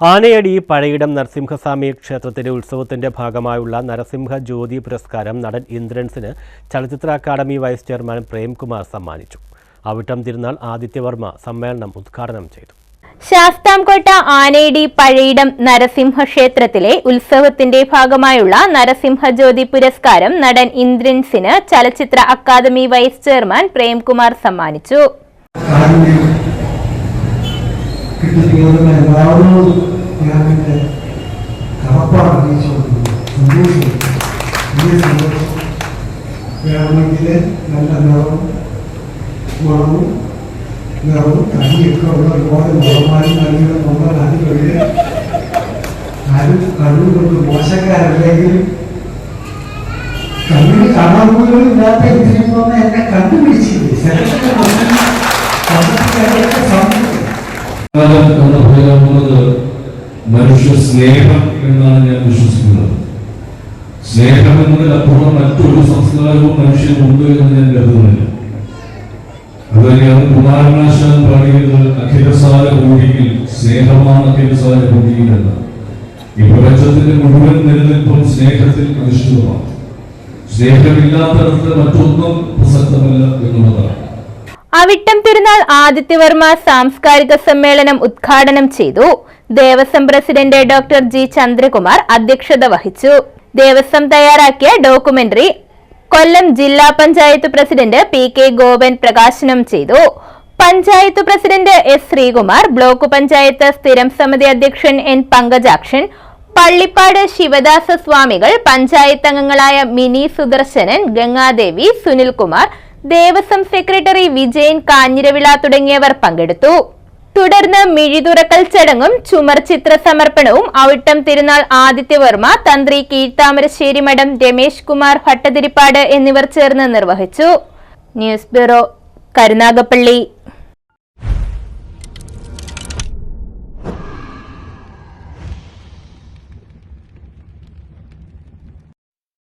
ആനയടി പഴയിടം നരസിംഹസ്വാമി ക്ഷേത്രത്തിലെ ഉത്സവത്തിന്റെ ഭാഗമായുള്ള നരസിംഹ ജ്യോതി പുരസ്കാരം നടൻ ഇന്ദ്രൻസിന് ചലച്ചിത്ര അക്കാദമി വൈസ് ചെയർമാൻ പ്രേംകുമാർ സമ്മാനിച്ചു. അവിട്ടം തിരുനാൾ ആദിത്യവർമ്മ സമ്മേളനം ഉദ്ഘാടനം ചെയ്തു. ശാസ്താംകോട്ട ആനയടി പഴയിടം നരസിംഹ ക്ഷേത്രത്തിലെ ഉത്സവത്തിന്റെ ഭാഗമായുള്ള നരസിംഹ ജ്യോതി പുരസ്കാരം നടൻ ഇന്ദ്രൻസിന് ചലച്ചിത്ര അക്കാദമി വൈസ് ചെയർമാൻ പ്രേംകുമാർ സമ്മാനിച്ചു. കാരുണ്യം എല്ലാവരോടും ഞാൻ എന്റെ കടപ്പാട് അറിയിച്ചുകൊണ്ടിരിക്കുന്നു സന്തോഷം വലിയ നല്ല നിറവും ഗുണവും നിറവും കണിയൊക്കെ ഉള്ള ഒരുപാട് ഗുണമാരും കണികളും നമ്മൾ അതിനുള്ളിൽ ആരും കണ്ണുകൊണ്ട് മോശക്കാരല്ലെങ്കിലും കണ്ണിന് കാണാൻ പോലും ഇല്ലാത്ത എന്തിനു എന്നെ കണ്ടുപിടിച്ചില്ലേ? സെലക്ഷൻ എന്ന ഭേദമുള്ളത് മനുഷ്യ സ്നേഹം എന്നാണ് ഞാൻ വിശ്വസിക്കുന്നത്. സ്നേഹം എന്നതിലപ്പുറം മറ്റൊരു സംസ്കാരവും മനുഷ്യനുണ്ട് എന്ന് ഞാൻ കരുതുന്നില്ല. അതുതന്നെയാണ് കുമാരനാശാൻ പറയുന്നത് അഖിലസാര ഭൂമിയിൽ സ്നേഹമാണ് അഖിലസാര ഭൂമിയിൽ എന്ന്. ഈ പ്രപഞ്ചത്തിന്റെ മുഴുവൻ നിലനിൽപ്പും സ്നേഹത്തിൽ അധിഷ്ഠിതമാണ്. സ്നേഹമില്ലാത്തടത്ത് മറ്റൊന്നും പ്രസക്തമല്ല എന്നുള്ളതാണ്. അവിട്ടം തിരുനാൾ ആദിത്യവർമ്മ സാംസ്കാരിക സമ്മേളനം ഉദ്ഘാടനം ചെയ്തു. Devaswom president doctor G Chandrakumar അധ്യക്ഷത വഹിച്ചു. ദേവസ്വം തയ്യാറാക്കിയ ഡോക്യുമെന്ററി കൊല്ലം ജില്ലാ panchayat president P K Gopan പ്രകാശനം ചെയ്തു. Panchayat president S Sreekumar block panchayat സ്ഥിരം സമിതി അധ്യക്ഷൻ എൻ പങ്കജാക്ഷൻ പള്ളിപ്പാട് ശിവദാസ സ്വാമികൾ പഞ്ചായത്ത് അംഗങ്ങളായ മിനി സുദർശനൻ ഗംഗാദേവി സുനിൽകുമാർ ദേവസ്വം സെക്രട്ടറി വിജയൻ കാഞ്ഞിരവിള തുടങ്ങിയവർ പങ്കെടുത്തു. തുടർന്ന് മിഴിതുറക്കൽ ചടങ്ങും ചുമർ ചിത്ര സമർപ്പണവും ഔട്ടം തിരുനാൾ ആദിത്യവർമ്മ തന്ത്രി കീഴ്ത്താമരശ്ശേരി മഠം രമേശ് കുമാർ ഭട്ടതിരിപ്പാട് എന്നിവർ ചേർന്ന് നിർവഹിച്ചു. News bureau Karunagappally.